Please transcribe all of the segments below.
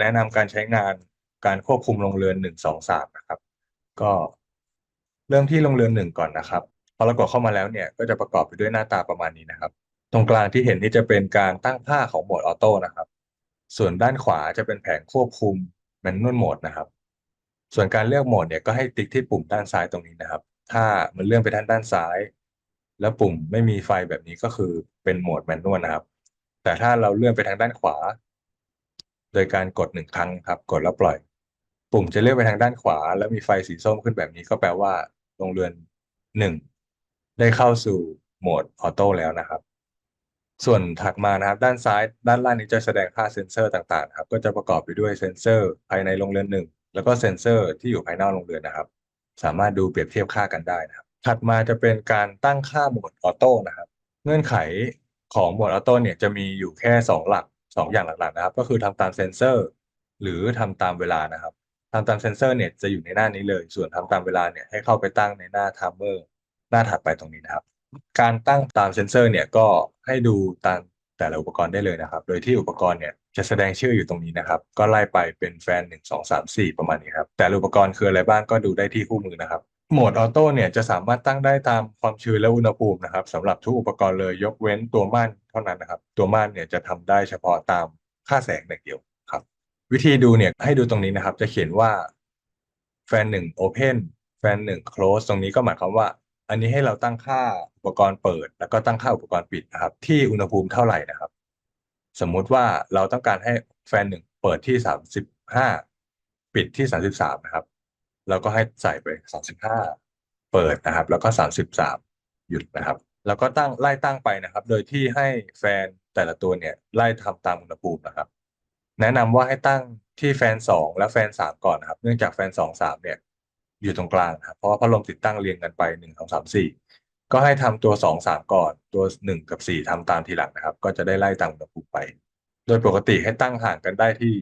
แนะนำการใช้งานการควบคุมโรงเรือนหนึ่งสองสามนะครับ ก็เริ่มที่โรงเรือนหนึ่งก่อนนะครับพอเรากดเข้ามาแล้วเนี่ยก็จะประกอบไปด้วยหน้าตาประมาณนี้นะครับ ตรงกลางที่เห็นนี่จะเป็นการตั้งค่าของโหมดออโต้นะครับ ส่วนด้านขวาจะเป็นแผงควบคุมแมนนวลโหมดนะครับ ส่วนการเลือกโหมดเนี่ยก็ให้ติ๊กที่ปุ่มด้านซ้ายตรงนี้นะครับ ถ้ามันเลื่อนไปทางด้านซ้าย แล้วปุ่มไม่มีไฟแบบนี้ก็คือเป็นโหมดแมนนวลนะครับ แต่ถ้าเราเลื่อนไปทางด้านขวา โดยการกดหนึ่งครั้งครับ กดแล้วปล่อย ปุ่มจะเลื่อนไปทางด้านขวา แล้วมีไฟสีส้มขึ้นแบบนี้ก็แปลว่าโรงเรือนหนึ่งได้เข้าสู่โหมดออโต้แล้วนะครับ ส่วนถัดมานะครับ ด้านซ้ายด้านล่างนี้จะแสดงค่าเซ็นเซอร์ต่างๆครับ ก็จะประกอบไปด้วยเซ็นเซอร์ภายในโรงเรือนหนึ่งแล้วก็เซ็นเซอร์ที่อยู่ภายนอกโรงเรือนนะครับ สามารถดูเปรียบเทียบค่ากันได้นะครับ ถัดมาจะเป็นการตั้งค่าโหมดออโต้นะครับ เงื่อนไขของโหมดออโต้เนี่ยจะมีอยู่แค่ 2 หลัก 2องอย่างหลักๆนะครับ ก็คือทำตามเซ็นเซอร์ หรือทำตามเวลานะครับทำตามเซ็นเซอร์เนี่ยจะอยู่ในหน้านี้เลย ส่วนทำตามเวลาเนี่ยให้เข้าไปตั้งในหน้าไทม์เมอร์หน้าถัดไปตรงนี้นะครับ การตั้งตามเซ็นเซอร์เนี่ยก็ให้ดูตามแต่ละอุปกรณ์ได้เลยนะครับ โดยที่อุปกรณ์เนี่ยจะแสดงชื่ออยู่ตรงนี้นะครับ ก็ไล่ไปเป็นแฟน 1 2 3 4 ประมาณนี้ครับ แต่ละอุปกรณ์คืออะไรบ้างก็ดูได้ที่คู่มือนะครับ โหมดออโต้เนี่ยจะสามารถตั้งได้ตามความชื้นและอุณหภูมินะครับสำหรับทุกอุปกรณ์เลยยกเว้นตัวม่านเท่านั้นนะครับ ตัวม่านเนี่ยจะทำได้เฉพาะตามค่าแสงอย่างเดียวครับ วิธีดูเนี่ยให้ดูตรงนี้นะครับ จะเขียนว่าแฟนหนึ่ง Open แฟนหนึ่ง Close ตรงนี้ก็หมายความว่า อันนี้ให้เราตั้งค่าอุปกรณ์เปิด แล้วก็ตั้งค่าอุปกรณ์ปิดนะครับ ที่อุณหภูมิเท่าไหร่นะครับ สมมุติว่าเราต้องการให้แฟนหนึ่งเปิดที่สามสิบห้าปิดที่สามสิบสามนะครับ เราก็ให้ใส่ไปสามสิบห้าเปิดนะครับ แล้วก็สามสิบสามหยุดนะครับ แล้วก็ตั้งไล่ตั้งไปนะครับ โดยที่ให้แฟนแต่ละตัวเนี่ยไล่ทำตามอุณหภูมินะครับ แนะนำว่าให้ตั้งที่แฟนสองและแฟนสามก่อนนะครับ เนื่องจากแฟนสองสามเนี่ย อยู่ตรงกลางนะครับเพราะว่าพัดลมติดตั้งเรียงกันไปหนึ่งสองสามสี่ก็ให้ทำตัวสองสามก่อน ตัวหนึ่งกับสี่ทำตามทีหลังนะครับ ก็จะได้ไล่ตามอุณหภูมิไป โดยปกติให้ตั้งห่างกันได้ที่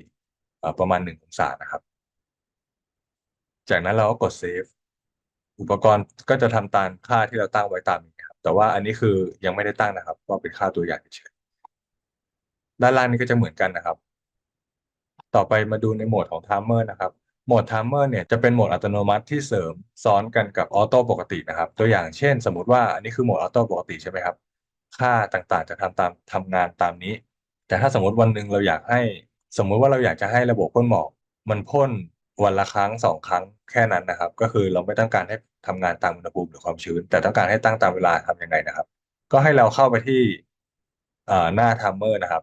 ประมาณหนึ่งองศานะครับ จากนั้นเราก็กดเซฟอุปกรณ์ก็จะทำตามค่าที่เราตั้งไว้ตามนี้ครับ แต่ว่าอันนี้คือยังไม่ได้ตั้งนะครับ ก็เป็นค่าตัวอย่างเฉยด้านล่างนี้ก็จะเหมือนกันนะครับ ต่อไปมาดูในโหมดของ Timer นะครับ โหมด Timer เนี่ยจะเป็นโหมดอัตโนมัติที่เสริมซ้อนกันกับออโต้ปกตินะครับ ตัวอย่างเช่น สมมุติว่าอันนี้คือโหมดออโต้ปกติใช่ไหมครับ ค่าต่างๆ จะทำตามทำงานตามนี้ แต่ถ้าสมมติวันหนึ่งเราอยากให้ สมมุติว่าเราอยากจะให้ระบบพ่นหมอก มันพ่น วันละครั้งสองครั้งแค่นั้นนะครับ ก็คือเราไม่ต้องการให้ทำงานตามอุณหภูมิหรือความชื้น แต่ต้องการให้ตั้งตามเวลาทำยังไงนะครับ ก็ให้เราเข้าไปที่หน้า Timer นะครับ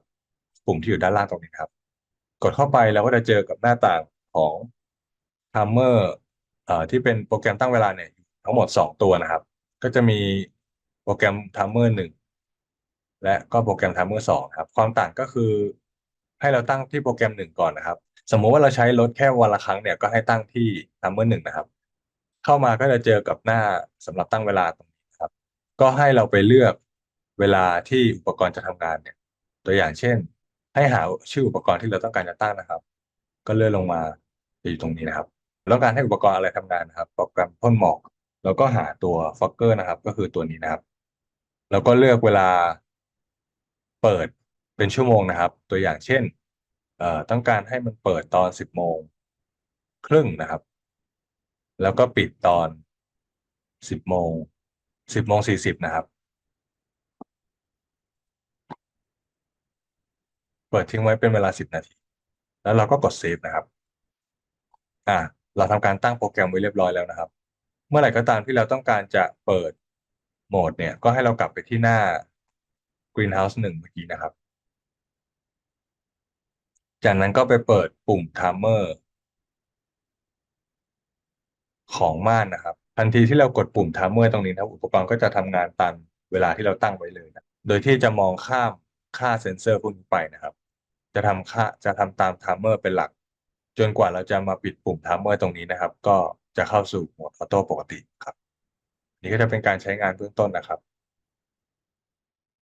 ปุ่มที่อยู่ด้านล่างตรงนี้ครับ กดเข้าไปเราก็จะเจอกับหน้าต่างของ Timer ที่เป็นโปรแกรมตั้งเวลาเนี่ยทั้งหมด 2 ตัวนะครับ ก็จะมีโปรแกรม Timer 1และก็โปรแกรม Timer 2ครับ ความต่างก็คือให้เราตั้งที่โปรแกรม1ก่อนนะครับ สมมุติว่าเราใช้ลดแค่วันละครั้งเนี่ยก็ให้ตั้งที่ Timer 1นะครับ เข้ามาก็จะเจอกับหน้าสำหรับตั้งเวลาตรงนี้ครับ ก็ให้เราไปเลือกเวลาที่อุปกรณ์จะทำงานเนี่ย ตัวอย่างเช่น ให้หาชื่ออุปกรณ์ที่เราต้องการจะตั้งนะครับ ก็เลื่อนลงมาอยู่ตรงนี้นะครับต้องการให้อุปกรณ์อะไรทำงานนะครับ โปรแกรมพ่นหมอกแล้วก็หาตัวฟอกเกอร์นะครับ ก็คือตัวนี้นะครับ แล้วก็เลือกเวลาเปิดเป็นชั่วโมงนะครับ ตัวอย่างเช่น ต้องการให้มันเปิดตอนสิบโมงครึ่งนะครับ แล้วก็ปิดตอนสิบโมงสิบโมงสี่สิบนะครับ เปิดทิ้งไว้เป็นเวลาสิบนาที แล้วเราก็กดเซฟนะครับ อ่า เราทำการตั้งโปรแกรมไว้เรียบร้อยแล้วนะครับ เมื่อไหร่ก็ตามที่เราต้องการจะเปิดโหมดเนี่ย ก็ให้เรากลับไปที่หน้า Greenhouse 1 เมื่อกี้นะครับ จากนั้นก็ไปเปิดปุ่ม Timer ของม่านนะครับ ทันทีที่เรากดปุ่ม Timer ตรงนี้นะอุปกรณ์ก็จะทำงานตามเวลาที่เราตั้งไว้เลยนะโดยที่จะมองข้ามค่าเซ็นเซอร์พวกนี้ไปนะครับ จะทำค่าจะทำตาม Timer เป็นหลัก จนกว่าเราจะมาปิดปุ่ม Timer ตรงนี้นะครับ ก็จะเข้าสู่โหมดออโต้ปกติครับ นี่ก็จะเป็นการใช้งานเบื้องต้นนะครับ